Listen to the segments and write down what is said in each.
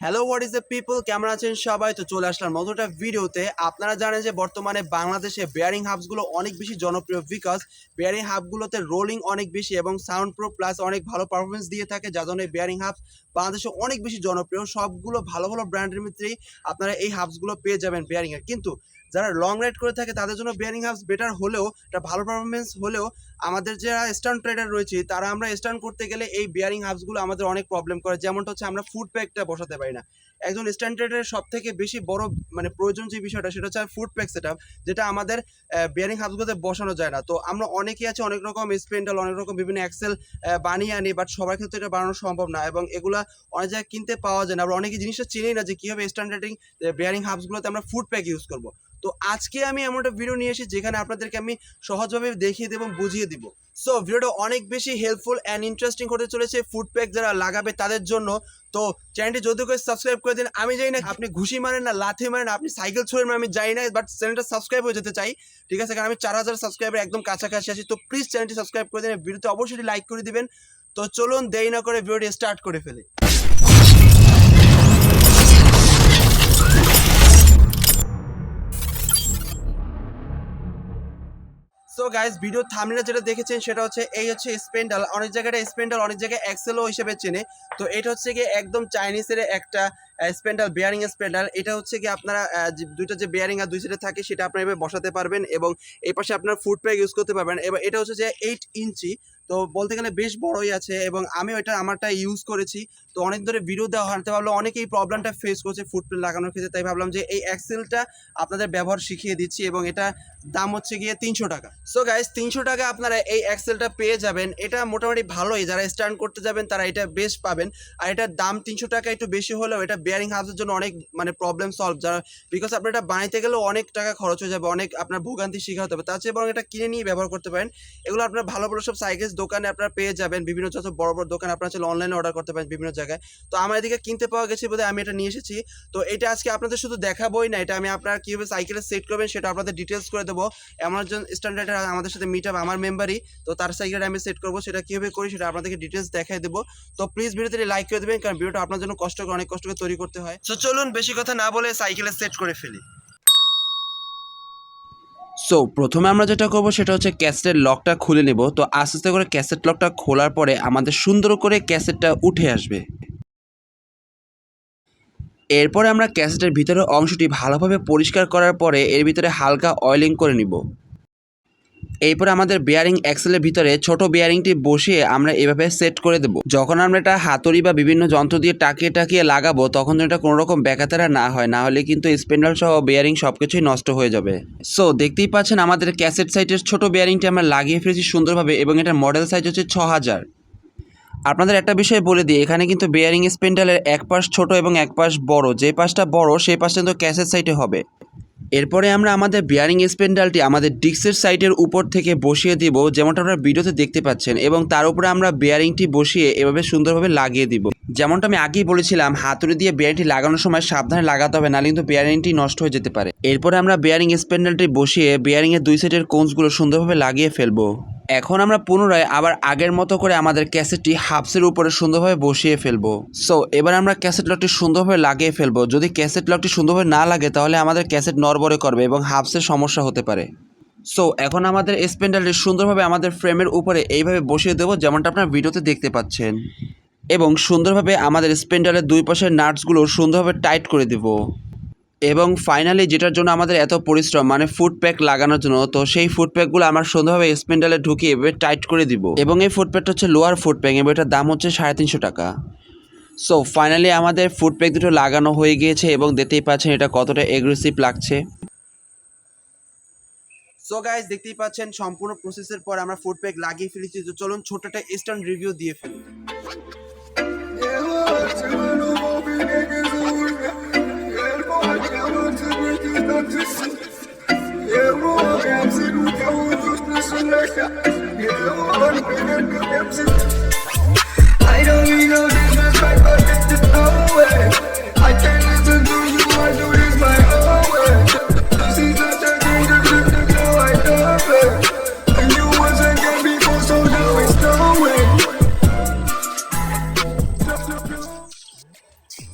Hello what is the people কেমন আছেন সবাই? তো চলে আসলাম নতুন একটা ভিডিওতে। আপনারা জানেন যে বর্তমানে বাংলাদেশে বেয়ারিং হাবসগুলো অনেক বেশি জনপ্রিয় বিকজ বেয়ারিং হাবগুলোতে রোলিং অনেক বেশি এবং সাউন্ড প্রো প্লাস অনেক ভালো পারফরমেন্স দিয়ে থাকে, যার জন্য বেয়ারিং হাবস বাংলাদেশে অনেক বেশি জনপ্রিয়। সবগুলো ভালো ভালো ব্র্যান্ডের মিত্রেই আপনারা এই হাবসগুলো পেয়ে যাবেন বেয়ারিংয়ের কিন্তু যারা লং রাইড করে থাকে, তাদের জন্য বেয়ারিং হাউস বেটার হলেও এটা ভালো পারফরমেন্স হলেও আমাদের যারা স্টার্ন ট্রেডার রয়েছে, তারা আমরা স্টার্ন করতে গেলে এই বেয়ারিং হাউসগুলো আমাদের অনেক প্রবলেম করে। যেমনটা হচ্ছে আমরা ফুড প্যাকটা বসাতে পারি না। একজন স্ট্যান্ডার্ডের সব থেকে বেশি বড় মানে প্রয়োজন যে বিষয়টা, সেটা হচ্ছে ফুড প্যাক সেট যেটা আমাদের বিয়ারিং হাবসগুলোতে বসানো যায় না। তো আমরা অনেকেই আছে, অনেক রকম স্পেন্ডাল অনেক রকম বিভিন্ন এক্সেল বানিয়ে আনি বাট সবার ক্ষেত্রে এটা বানানো সম্ভব না এবং এগুলা অনেক জায়গায় কিনতে পাওয়া যায় না। আমরা অনেকে জিনিসটা চিনি না যে কীভাবে স্ট্যান্ডার্ডিং বিয়ারিং হাবসগুলোতে আমরা ফুড প্যাক ইউজ করব। তো আজকে আমি এমন একটা ভিডিও নিয়ে এসেছি, যেখানে আপনাদেরকে আমি সহজভাবে দেখিয়ে দেবো বুঝিয়ে দিব। সো ভিডিওটা অনেক বেশি হেল্পফুল অ্যান্ড ইন্টারেস্টিং হতে চলেছে ফুড প্যাক যারা লাগাবে তাদের জন্য। তো চ্যানেলটি যদি করে সাবস্ক্রাইব করে দিন, আমি জানি না আপনি ঘুষি মারেন না, লাথি মারেন আপনি সাইকেল ছোড়েন আমি জানি না বাট চ্যানেলটা সাবস্ক্রাইব হয়ে যেতে চাই। ঠিক আছে, কারণ আমি চার হাজার সাবস্ক্রাইবার একদম কাছাকাছি আছি, তো প্লিজ চ্যানেলটি সাবস্ক্রাইব করে দিন ভিডিওতে অবশ্যই লাইক করে দিবেন। তো, চলুন দেরি না করে ভিডিওটি স্টার্ট করে ফেলি। সো গাইস ভিডিও থামলে যেটা দেখেছেন সেটা হচ্ছে এই হচ্ছে স্পেন্ডাল অনেক জায়গাটা স্পেন্ডাল অনেক জায়গায় এক্সেলও হিসেবে চেনে। তো এটা হচ্ছে গিয়ে একদম চাইনিজের একটা স্পেন্ডাল বেয়ারিং স্পেন্ডাল এটা হচ্ছে কি আপনারা দুইটা যে বেয়ারিং আর দুই সাইডে থাকে, সেটা আপনারা এভাবে বসাতে পারবেন এবং এই পাশে আপনার ফুড প্যাক ইউজ করতে পারবেন। এবার এটা হচ্ছে যে এইট ইঞ্চি তো বলতে গেলে বেশ বড়ই আছে এবং আমি ওইটা আমারটা ইউজ করেছি। তো অনেক ধরে ভিডিও দেওয়া ভাবলাম অনেকেই প্রবলেমটা ফেস করছে প্যাক লাগানোর ক্ষেত্রে, তাই ভাবলাম যে এই অ্যাক্সেলটা আপনাদের ব্যবহার শিখিয়ে দিচ্ছি এবং এটা দাম হচ্ছে গিয়ে তিনশো টাকা। সো গাইস তিনশো টাকা আপনারা এই এক্সেলটা পেয়ে যাবেন। এটা মোটামুটি ভালোই, যারা স্ট্যান্ড করতে যাবেন, তারা এটা বেশ পাবেন। আর এটার দাম তিনশো টাকা, একটু বেশি হলেও এটা বেয়ারিং হাউসের জন্য অনেক মানে প্রবলেম সলভ যারা বিকজ আপনার এটা বানাইতে গেলেও অনেক টাকা খরচ হয়ে যাবে, অনেক আপনার ভোগান্তি শিখা হতে হবে। তার চেয়ে বরং এটা কিনে নিয়ে ব্যবহার করতে পারেন। এগুলো আপনার ভালো ভালো সব সাইকেল দোকানে আপনারা পেয়ে যাবেন, বিভিন্ন যত বড় বড় দোকান আপনারা চাইলে অনলাইনে অর্ডার করতে পারেন বিভিন্ন জায়গায়। তো আমার এদিকে কিনতে পাওয়া গেছে বোধহয়, আমি এটা নিয়ে এসেছি। তো এটা আজকে আপনাদের শুধু দেখাবোই না, এটা আমি আপনারা কীভাবে সাইকেলে সেট করবেন সেটা আপনাদের ডিটেলস করে দেবো। এমন একজন স্ট্যান্ডার্ড আমাদের সাথে মিট আমার মেম্বারই তো তার সাইকেলে আমি সেট করব, সেটা কীভাবে করি সেটা আপনাদেরকে ডিটেলস দেখাই দেবো। তো প্লিজ ভিডিওতে লাইক করে দেবেন, কারণ ভিডিওটা আপনার জন্য কষ্ট করে অনেক কষ্ট করে তৈরি করতে হয়। তো চলুন বেশি কথা না বলে সাইকেলে সেট করে ফেলি। সো প্রথমে আমরা যেটা করব সেটা হচ্ছে ক্যাসেটের লকটা খুলে নেব। তো আস্তে আস্তে করে ক্যাসেট লকটা খোলার পরে আমাদের সুন্দর করে ক্যাসেটটা উঠে আসবে। এরপরে আমরা ক্যাসেটের ভিতরের অংশটি ভালোভাবে পরিষ্কার করার পরে এর ভিতরে হালকা অয়েলিং করে নিব। এরপর আমাদের বেয়ারিং এক্সেলের ভিতরে ছোট বেয়ারিংটি বসিয়ে আমরা এভাবে সেট করে দেব। যখন আমরা এটা হাতুড়ি বা বিভিন্ন যন্ত্র দিয়ে টাকিয়ে টাকিয়ে লাগাবো, তখন এটা কোনো রকম ব্যাকাতারা না হয়, না হলে কিন্তু স্পেন্ডাল সহ বেয়ারিং সব কিছুই নষ্ট হয়ে যাবে। সো দেখতেই পাচ্ছেন আমাদের ক্যাসেট সাইটের ছোট বেয়ারিংটি আমরা লাগিয়ে ফেলেছি সুন্দরভাবে এবং এটার মডেল সাইজ হচ্ছে ছ হাজার আপনাদের একটা বিষয় বলে দিই, এখানে কিন্তু বেয়ারিং স্পেন্ডালের এক পাশ ছোট এবং এক পাশ বড়। যে পাশটা বড়, সেই পাশটা কিন্তু ক্যাসেট সাইটে হবে। এরপরে আমরা আমাদের বিয়ারিং স্পেন্ডালটি আমাদের ডিক্সের সাইটের উপর থেকে বসিয়ে দিব, যেমনটা আপনারা ভিডিওতে দেখতে পাচ্ছেন, এবং তার উপরে আমরা বিয়ারিংটি বসিয়ে এভাবে সুন্দরভাবে লাগিয়ে দিব। যেমনটা আমি আগেই বলেছিলাম, হাতুড়ি দিয়ে বিয়ারিংটি লাগানোর সময় সাবধানে লাগাতে হবে না কিন্তু বিয়ারিংটি নষ্ট হয়ে যেতে পারে। এরপরে আমরা বিয়ারিং স্পেন্ডালটি বসিয়ে বিয়ারিংয়ের দুই সাইডের কোন্সগুলো সুন্দরভাবে লাগিয়ে ফেলব। এখন আমরা পুনরায় আবার আগের মতো করে আমাদের ক্যাসেটটি হাফসের উপরে সুন্দরভাবে বসিয়ে ফেলব। সো এবার আমরা ক্যাসেট লকটি সুন্দরভাবে লাগিয়ে ফেলব। যদি ক্যাসেট লকটি সুন্দরভাবে না লাগে, তাহলে আমাদের ক্যাসেট নড়বড়ে করবে এবং হাফসের সমস্যা হতে পারে। সো এখন আমাদের স্পেন্ডালটি সুন্দরভাবে আমাদের ফ্রেমের উপরে এইভাবে বসিয়ে দেবো, যেমনটা আপনার ভিডিওতে দেখতে পাচ্ছেন। এবং সুন্দরভাবে আমাদের স্পেন্ডালের দুই পাশের নাটসগুলো সুন্দরভাবে টাইট করে দেবো। এবং ফাইনালি যেটার জন্য আমাদের এত পরিশ্রম মানে ফুড প্যাক লাগানোর জন্য, তো সেই ফুড প্যাকগুলো আমরা সুন্দরভাবে স্পেন্ডালে ঢুকিয়ে এভাবে টাইট করে দিব। এবং এই ফুড প্যাকটা হচ্ছে লোয়ার ফুড প্যাক এবং এটার দাম হচ্ছে সাড়ে তিনশো টাকা। সো ফাইনালি আমাদের ফুড প্যাক দুটো লাগানো হয়ে গিয়েছে, এবং দেখতেই পাচ্ছেন এটা কতটা এগ্রেসিভ লাগছে। সো গাইজ দেখতেই পাচ্ছেন সম্পূর্ণ প্রসেসের পর আমরা ফুড প্যাক লাগিয়ে ফেলেছি। তো চলুন ছোট একটা ইনস্ট্যান্ট রিভিউ দিয়ে ফেলি। I don't need no disrespect, but this is no way. I can't listen.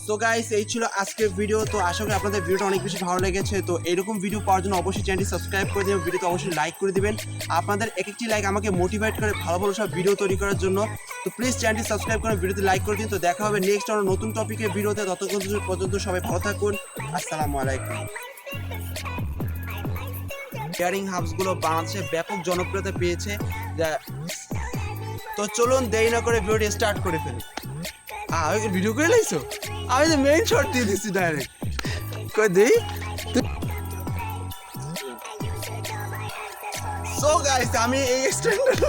So guys এই ছিল আজকের ভিডিও তো আশা করি আপনাদের ভিডিওটা অনেক বেশি ভালো লেগেছে। তো এরকম ভিডিও পাওয়ার জন্য অবশ্যই চ্যানেলটি সাবস্ক্রাইব করে দেবেন ভিডিওতে অবশ্যই লাইক করে দিবেন। আপনাদের এক একটি লাইক আমাকে মোটিভেট করে ভালো ভালো সব ভিডিও তৈরি করার জন্য। তো প্লিজ চ্যানেলটি সাবস্ক্রাইব করে ভিডিওতে লাইক করে দিন। তো দেখা হবে নেক্সট অন্য নতুন টপিকের ভিডিওতে ততক্ষণ পর্যন্ত সবাই ভালো থাকুন। আসসালামু আলাইকুম। কেয়ারিং হাবসগুলো বাংলাদেশে ব্যাপক জনপ্রিয়তা পেয়েছে। তো চলুন দেরি না করে ভিডিওটি স্টার্ট করে ফেলি। ভিডিও করে লাইছো? I'm the main shot to this direct. Kadi? So guys, আমি এই স্ট্যান্ডার্ড